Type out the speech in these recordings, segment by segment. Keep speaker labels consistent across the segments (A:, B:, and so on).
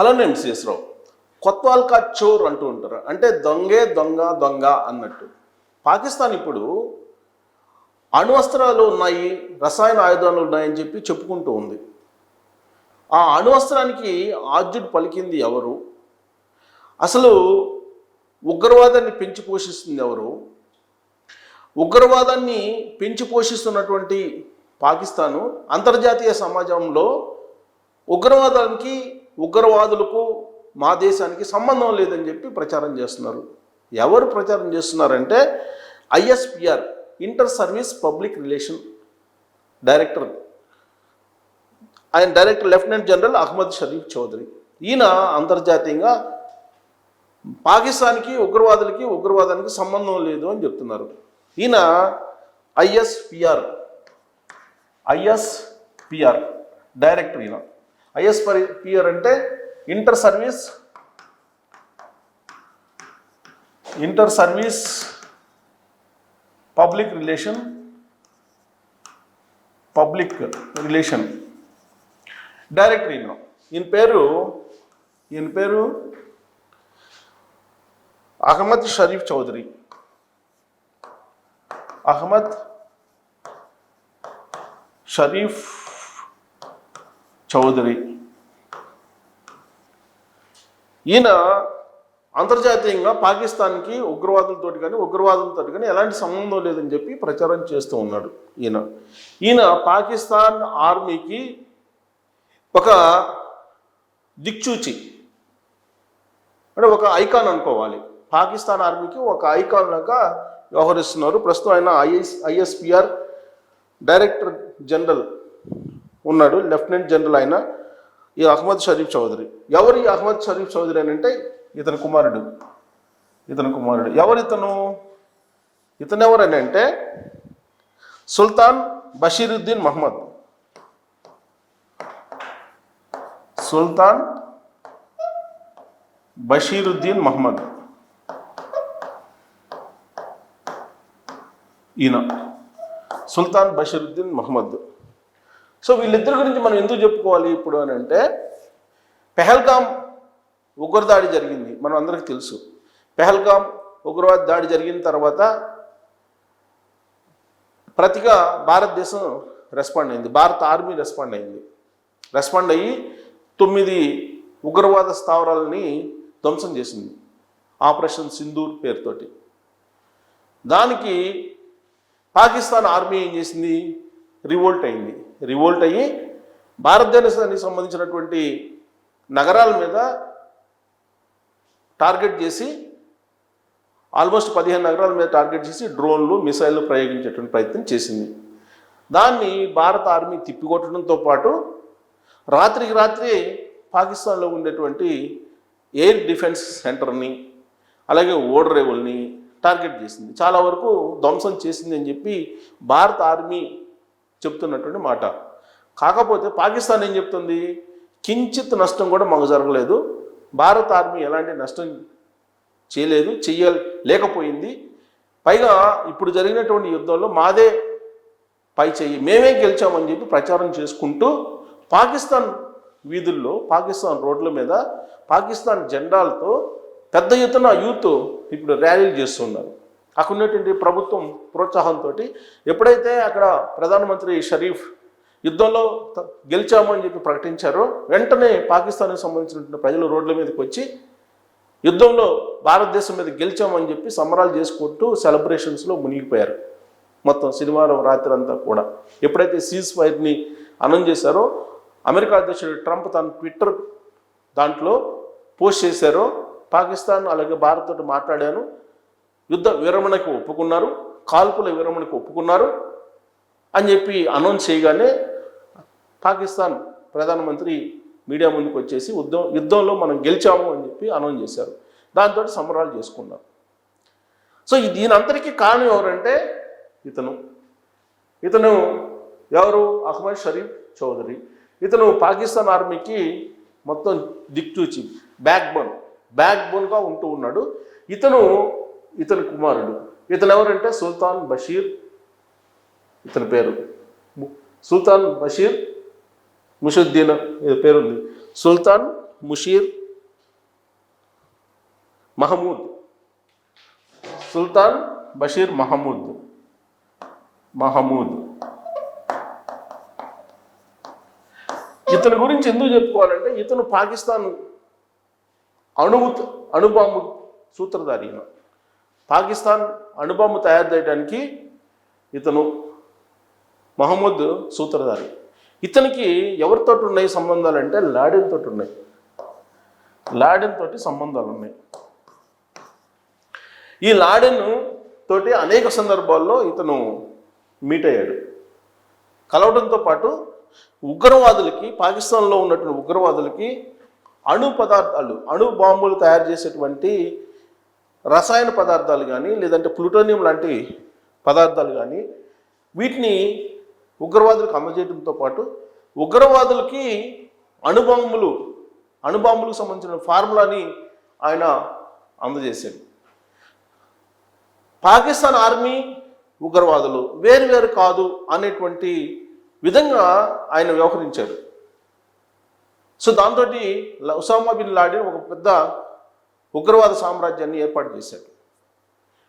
A: Hello నేను మిస్ఎస్ రావు. కొత్వాల్కా చోర్ అంటూ ఉంటారు. అంటే దొంగే దొంగ దొంగ అన్నట్టు. పాకిస్తాన్ ఇప్పుడు అణువస్త్రాలు ఉన్నాయి రసాయన ఆయుధాలు ఉన్నాయని చెప్పి చెప్పుకుంటూ ఉంది. ఆ అణువస్త్రానికి ఆద్యుడు పలికింది ఎవరు? అసలు ఉగ్రవాదాన్ని పెంచి పోషిస్తుంది ఎవరు? ఉగ్రవాదాన్ని పెంచి పోషిస్తున్నటువంటి పాకిస్తాను అంతర్జాతీయ సమాజంలో ఉగ్రవాదానికి ఉగ్రవాదులకు మా దేశానికి సంబంధం లేదని చెప్పి ప్రచారం చేస్తున్నారు. ఎవరు ప్రచారం చేస్తున్నారంటే ISPR inter service public relation director. ఆయన director lieutenant general Ahmed Sharif Chaudhry. ఈయన అంతర్జాతీయంగా పాకిస్తాన్కి ఉగ్రవాదులకి ఉగ్రవాదానికి సంబంధం లేదు అని చెప్తున్నారు. ఈయన ఐఎస్పిఆర్ ఐఎస్పిఆర్ డైరెక్టర్ ఈయన. ఐఎస్ పియర్ అంటే inter service inter service public relation public relation. Director ఈయన ఈయన పేరు ఈయన పేరు అహ్మద్ షరీఫ్ చౌదరి. అహ్మద్ షరీఫ్ చౌదరి. ఈయన అంతర్జాతీయంగా పాకిస్తాన్కి ఉగ్రవాదులతో కానీ ఉగ్రవాదులతో కానీ ఎలాంటి సంబంధం లేదని చెప్పి ప్రచారం చేస్తూ ఉన్నాడు ఈయన. ఈయన పాకిస్తాన్ ఆర్మీకి ఒక దిక్చూచి అంటే ఒక ఐకాన్ అనుకోవాలి. పాకిస్తాన్ ఆర్మీకి ఒక ఐకాన్ లాగా వ్యవహరిస్తున్నారు. ప్రస్తుతం ఆయన ఐఎస్ ఐఎస్పిఆర్ డైరెక్టర్ జనరల్ ఉన్నాడు లెఫ్టినెంట్ జనరల్ ఆయన ఈ అహ్మద్ షరీఫ్ చౌదరి. ఎవరు ఈ అహ్మద్ షరీఫ్ చౌదరి అని అంటే ఇతని కుమారుడు. ఇతని కుమారుడు. ఎవరు ఇతను? ఇతను ఎవరని అంటే సుల్తాన్ బషీరుద్దీన్ మహమ్మద్ సుల్తాన్ బషీరుద్దీన్ మహమ్మద్ ఈయన. సుల్తాన్ బషీరుద్దీన్ మహమ్మద్ సో వీళ్ళిద్దరి గురించి మనం ఎందుకు చెప్పుకోవాలి ఇప్పుడు అని అంటే పెహల్గాం ఉగ్రదాడి జరిగింది మనం అందరికీ తెలుసు. పెహల్గాం ఉగ్రవాద దాడి జరిగిన తర్వాత ప్రతిగా భారతదేశం రెస్పాండ్ అయింది భారత ఆర్మీ రెస్పాండ్ అయింది. రెస్పాండ్ అయ్యి తొమ్మిది ఉగ్రవాద స్థావరాలని ధ్వంసం చేసింది ఆపరేషన్ సింధూర్ పేరుతోటి. దానికి పాకిస్తాన్ ఆర్మీ ఏం చేసింది? రివోల్ట్ అయింది. రివోల్ట్ అయ్యి భారతదేశానికి సంబంధించినటువంటి నగరాల మీద టార్గెట్ చేసి ఆల్మోస్ట్ పదిహేను నగరాల మీద టార్గెట్ చేసి డ్రోన్లు మిసైల్లు ప్రయోగించేటువంటి ప్రయత్నం చేసింది. దాన్ని భారత ఆర్మీ తిప్పికొట్టడంతో పాటు రాత్రికి రాత్రి పాకిస్తాన్లో ఉండేటువంటి ఎయిర్ డిఫెన్స్ సెంటర్ని అలాగే ఓడరేవుల్ని టార్గెట్ చేసింది. చాలా వరకు ధ్వంసం చేసింది అని చెప్పి భారత ఆర్మీ చెప్తున్నటువంటి మాట. కాకపోతే పాకిస్తాన్ ఏం చెప్తుంది? కించిత్ నష్టం కూడా మాకు జరగలేదు. భారత ఆర్మీ ఎలాంటి నష్టం చేయలేదు చెయ్య లేకపోయింది. పైగా ఇప్పుడు జరిగినటువంటి యుద్ధంలో మాదే పై చెయ్యి. మేమే గెలిచామని చెప్పి ప్రచారం చేసుకుంటూ పాకిస్తాన్ వీధుల్లో పాకిస్తాన్ రోడ్ల మీద పాకిస్తాన్ జెండాలతో పెద్ద ఎత్తున యూత్ ఇప్పుడు ర్యాలీలు చేస్తున్నారు. అక్కడ ఉన్నటువంటి ప్రభుత్వం ప్రోత్సాహంతో ఎప్పుడైతే అక్కడ ప్రధానమంత్రి షరీఫ్ యుద్ధంలో గెలిచామని గెలిచాము అని చెప్పి ప్రకటించారో వెంటనే పాకిస్తాన్కి సంబంధించినటువంటి ప్రజలు రోడ్ల మీదకి వచ్చి యుద్ధంలో భారతదేశం మీద గెలిచామని చెప్పి సంబరాలు చేసుకుంటూ సెలబ్రేషన్స్లో మునిగిపోయారు. మొత్తం శనివారం రాత్రి అంతా కూడా. ఎప్పుడైతే సీజ్ ఫైర్ని అనౌన్స్ చేశారో అమెరికా అధ్యక్షుడు ట్రంప్ తన ట్విట్టర్ దాంట్లో పోస్ట్ చేశారో పాకిస్తాన్ అలాగే భారత్తో మాట్లాడాను యుద్ధ విరమణకు ఒప్పుకున్నారు కాల్పుల విరమణకు ఒప్పుకున్నారు అని చెప్పి అనౌన్స్ చేయగానే పాకిస్తాన్ ప్రధానమంత్రి మీడియా ముందుకు వచ్చేసి యుద్ధం యుద్ధంలో మనం గెలిచాము అని చెప్పి అనౌన్స్ చేశారు. దాంతో సంబరాలు చేసుకున్నారు. సో ఈ కారణం ఎవరంటే ఇతను. ఇతను ఎవరు? అహ్మద్ షరీఫ్ చౌదరి. ఇతను పాకిస్తాన్ ఆర్మీకి మొత్తం దిక్చూచి బ్యాక్ బోన్ బ్యాక్ బోన్గా ఉంటూ ఉన్నాడు. ఇతను ఇతని కుమారుడు. ఇతను ఎవరంటే సుల్తాన్ బషీర్ ఇతని పేరు. సుల్తాన్ బషీర్ ముషుద్దీన్ పేరు పేరుంది. సుల్తాన్ ముషీర్ మహమూద్. సుల్తాన్ బషీర్ మహమూద్. మహమూద్. ఇతని గురించి ఎందుకు చెప్పుకోవాలంటే ఇతను పాకిస్తాన్ అణువు అణుబాంబు సూత్రధారి పాకిస్తాన్ అణుబాంబు తయారు చేయడానికి ఇతను మహమ్మద్ సూత్రధారి. ఇతనికి ఎవరితో ఉన్నాయి సంబంధాలు అంటే లాడెన్ తోటి ఉన్నాయి. లాడెన్ తోటి సంబంధాలు ఉన్నాయి. ఈ లాడెన్ తోటి అనేక సందర్భాల్లో ఇతను మీట్ అయ్యాడు. కలవడంతో పాటు ఉగ్రవాదులకి పాకిస్తాన్లో ఉన్నటువంటి ఉగ్రవాదులకి అణు పదార్థాలు అణు బాంబులు తయారు చేసేటువంటి రసాయన పదార్థాలు కానీ లేదంటే ప్లూటోనియం లాంటి పదార్థాలు కానీ వీటిని ఉగ్రవాదులకు అందజేయడంతో పాటు ఉగ్రవాదులకి అణుబాంబులు అణుబాంబులకు సంబంధించిన ఫార్ములాని ఆయన అందజేశాడు పాకిస్తాన్ ఆర్మీ ఉగ్రవాదులు వేరు వేరు కాదు అనేటువంటి విధంగా ఆయన వ్యవహరించారు. సో దాంతో ఉసామా బిన్ లాడిన్ ఒక పెద్ద ఉగ్రవాద సామ్రాజ్యాన్ని ఏర్పాటు చేశాడు.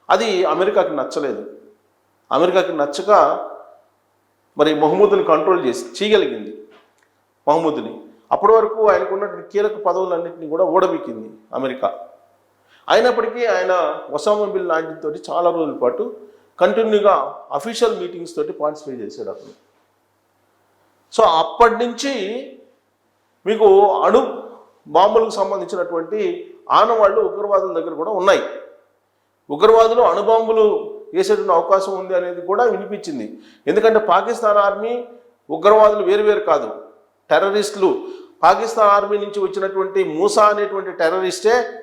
A: అది అమెరికాకి నచ్చలేదు. అమెరికాకి నచ్చక మరి మహమ్మూద్ని కంట్రోల్ చేసి చేయగలిగింది మహమ్మూద్ని అప్పటి వరకు ఆయనకున్నటువంటి కీలక పదవులన్నింటినీ కూడా ఓడబిక్కింది అమెరికా. అయినప్పటికీ ఆయన ఒసామా బిల్ లాడెన్ చాలా రోజుల పాటు కంటిన్యూగా అఫీషియల్ మీటింగ్స్ తోటి పార్టిసిపేట్ చేశాడు అతను. సో అప్పటి నుంచి మీకు అణు బాంబులకు సంబంధించినటువంటి ఆనవాళ్ళు ఉగ్రవాదుల దగ్గర కూడా ఉన్నాయి. ఉగ్రవాదులు అణుబాంబులు వేసేటువంటి అవకాశం ఉంది అనేది కూడా వినిపించింది. ఎందుకంటే పాకిస్తాన్ ఆర్మీ ఉగ్రవాదులు వేరు వేరు కాదు. టెర్రరిస్టులు. పాకిస్తాన్ ఆర్మీ నుంచి వచ్చినటువంటి మూసా అనేటువంటి టెర్రరిస్టే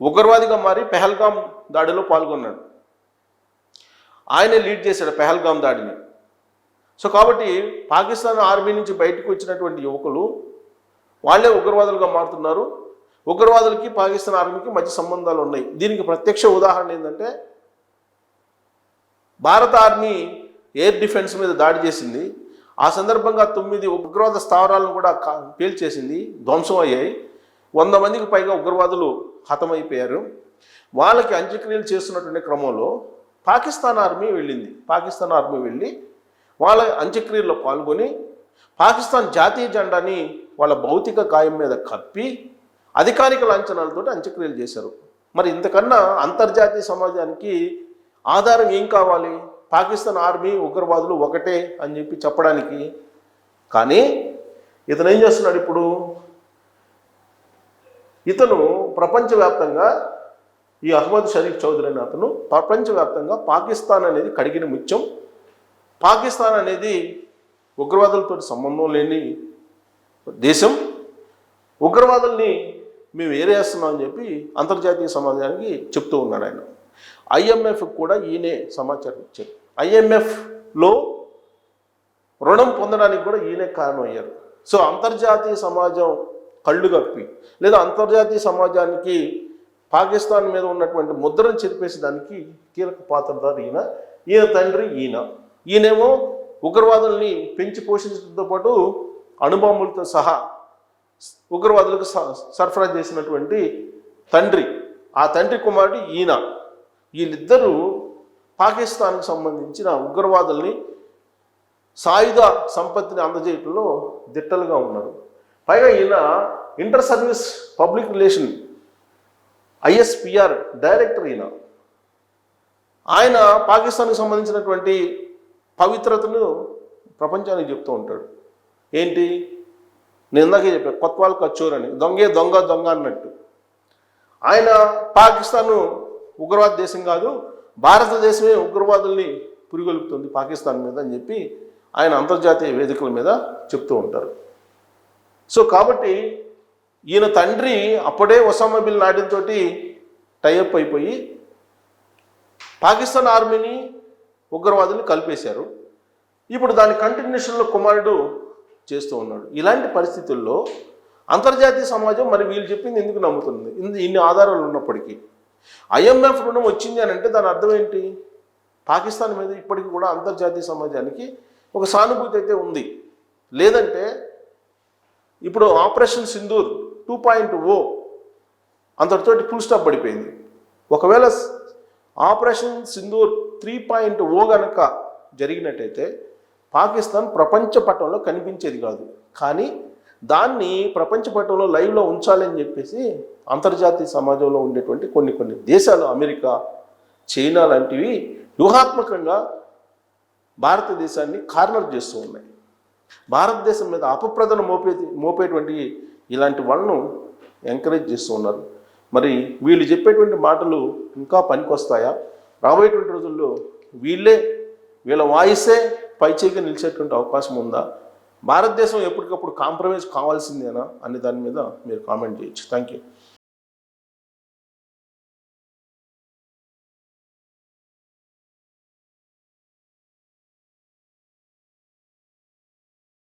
A: ఉగ్రవాదిగా మారి పెహల్గాం దాడిలో పాల్గొన్నాడు. ఆయనే లీడ్ చేశాడు పెహల్గాం దాడిని. సో కాబట్టి పాకిస్తాన్ ఆర్మీ నుంచి బయటకు వచ్చినటువంటి యువకులు వాళ్ళే ఉగ్రవాదులుగా మారుతున్నారు. ఉగ్రవాదులకి పాకిస్తాన్ ఆర్మీకి మధ్య సంబంధాలు ఉన్నాయి. దీనికి ప్రత్యక్ష ఉదాహరణ ఏంటంటే భారత ఆర్మీ ఎయిర్ డిఫెన్స్ మీద దాడి చేసింది. ఆ సందర్భంగా తొమ్మిది ఉగ్రవాద స్థావరాలను కూడా పేల్చేసింది. ధ్వంసం అయ్యాయి. వంద మందికి పైగా ఉగ్రవాదులు హతమైపోయారు. వాళ్ళకి అంత్యక్రియలు చేస్తున్నటువంటి క్రమంలో పాకిస్తాన్ ఆర్మీ వెళ్ళింది. పాకిస్తాన్ ఆర్మీ వెళ్ళి వాళ్ళ అంత్యక్రియల్లో పాల్గొని పాకిస్తాన్ జాతీయ జెండాని వాళ్ళ భౌతిక గాయం మీద కప్పి అధికారిక లాంఛనాలతో అంత్యక్రియలు చేశారు. మరి ఇంతకన్నా అంతర్జాతీయ సమాజానికి ఆధారం ఏం కావాలి? పాకిస్తాన్ ఆర్మీ ఉగ్రవాదులు ఒకటే అని చెప్పి చెప్పడానికి. కానీ ఇతను ఏం చేస్తున్నాడు ఇప్పుడు? ఇతను ప్రపంచవ్యాప్తంగా ఈ అహ్మద్ షరీఫ్ చౌదరి అనే అతను ప్రపంచవ్యాప్తంగా పాకిస్తాన్ అనేది కడిగిన ముత్యం. పాకిస్తాన్ అనేది ఉగ్రవాదులతో సంబంధం లేని దేశం. ఉగ్రవాదుల్ని మేము ఏరేస్తున్నాం అని చెప్పి అంతర్జాతీయ సమాజానికి చెప్తూ ఉన్నాడు ఆయన. ఐఎంఎఫ్ కూడా ఈయనే సమాచారం ఇచ్చారు ఐఎంఎఫ్లో రుణం పొందడానికి కూడా ఈయనే కారణం అయ్యారు సో అంతర్జాతీయ సమాజం కళ్ళు కప్పి లేదా అంతర్జాతీయ సమాజానికి పాకిస్తాన్ మీద ఉన్నటువంటి ముద్రను చెరిపేసేదానికి కీలక పాత్రధారు ఈయన. ఈయన తండ్రి ఈయన. ఈయనేమో ఉగ్రవాదుల్ని పెంచి పోషించడంతో పాటు అణుబాంబులతో సహా ఉగ్రవాదులకు స- సరఫరా చేసినటువంటి తండ్రి. ఆ తండ్రి కుమారుడు ఈయన. వీళ్ళిద్దరూ పాకిస్తాన్కి సంబంధించిన ఉగ్రవాదుల్ని సాయుధ సంపత్తిని అందజేయటంలో దిట్టలుగా ఉన్నారు. పైగా ఈయన inter service public relation ISPR director ఈయన. ఆయన పాకిస్తాన్కి సంబంధించినటువంటి పవిత్రతను ప్రపంచానికి చెప్తూ ఉంటాడు. ఏంటి? నేను ఇందాకే చెప్పాను కొత్వాల్ కచ్చూర్ అని దొంగే దొంగ దొంగ అన్నట్టు. ఆయన పాకిస్తాన్ ఉగ్రవాద దేశం కాదు భారతదేశమే ఉగ్రవాదుల్ని పురిగొలుపుతుంది పాకిస్తాన్ మీద అని చెప్పి ఆయన అంతర్జాతీయ వేదికల మీద చెప్తూ ఉంటారు. సో కాబట్టి ఈయన తండ్రి అప్పుడే ఒసామా బిల్ లాడెన్ టైఅప్ అయిపోయి పాకిస్తాన్ ఆర్మీని ఉగ్రవాదుల్ని కలిపేశారు. ఇప్పుడు దాని కంటిన్యూషన్లో కుమారుడు చేస్తూ ఉన్నాడు. ఇలాంటి పరిస్థితుల్లో అంతర్జాతీయ సమాజం మరి వీళ్ళు చెప్పింది ఎందుకు నమ్ముతుంది? ఇన్ని ఇన్ని ఆధారాలు ఉన్నప్పటికీ. ఐఎంఎఫ్ రుణం వచ్చింది అని అంటే దాని అర్థం ఏంటి? పాకిస్తాన్ మీద ఇప్పటికీ కూడా అంతర్జాతీయ సమాజానికి ఒక సానుభూతి అయితే ఉంది. లేదంటే ఇప్పుడు operation Sindoor two point O అంతటితోటి full stop పడిపోయింది. ఒకవేళ operation Sindoor three point O గనక జరిగినట్టయితే పాకిస్తాన్ ప్రపంచ పటంలో కనిపించేది కాదు. కానీ దాన్ని ప్రపంచ పటంలో లైవ్లో ఉంచాలని చెప్పేసి అంతర్జాతీయ సమాజంలో ఉండేటువంటి కొన్ని కొన్ని దేశాలు అమెరికా చైనా లాంటివి వ్యూహాత్మకంగా భారతదేశాన్ని కార్నర్ చేస్తూ ఉన్నాయి. భారతదేశం మీద అపప్రదన మోపే మోపేటువంటి ఇలాంటి వాళ్ళను ఎంకరేజ్ చేస్తూ ఉన్నారు. మరి వీళ్ళు చెప్పేటువంటి మాటలు ఇంకా పనికొస్తాయా? రాబోయేటువంటి రోజుల్లో వీళ్ళే వీళ్ళ వాయిసే పైచేయిగా నిలిచేటువంటి అవకాశం ఉందా? భారతదేశం ఎప్పటికప్పుడు కాంప్రమైజ్ కావాల్సిందేనా? అనే దాని మీద మీరు కామెంట్ చేయొచ్చు. Thank you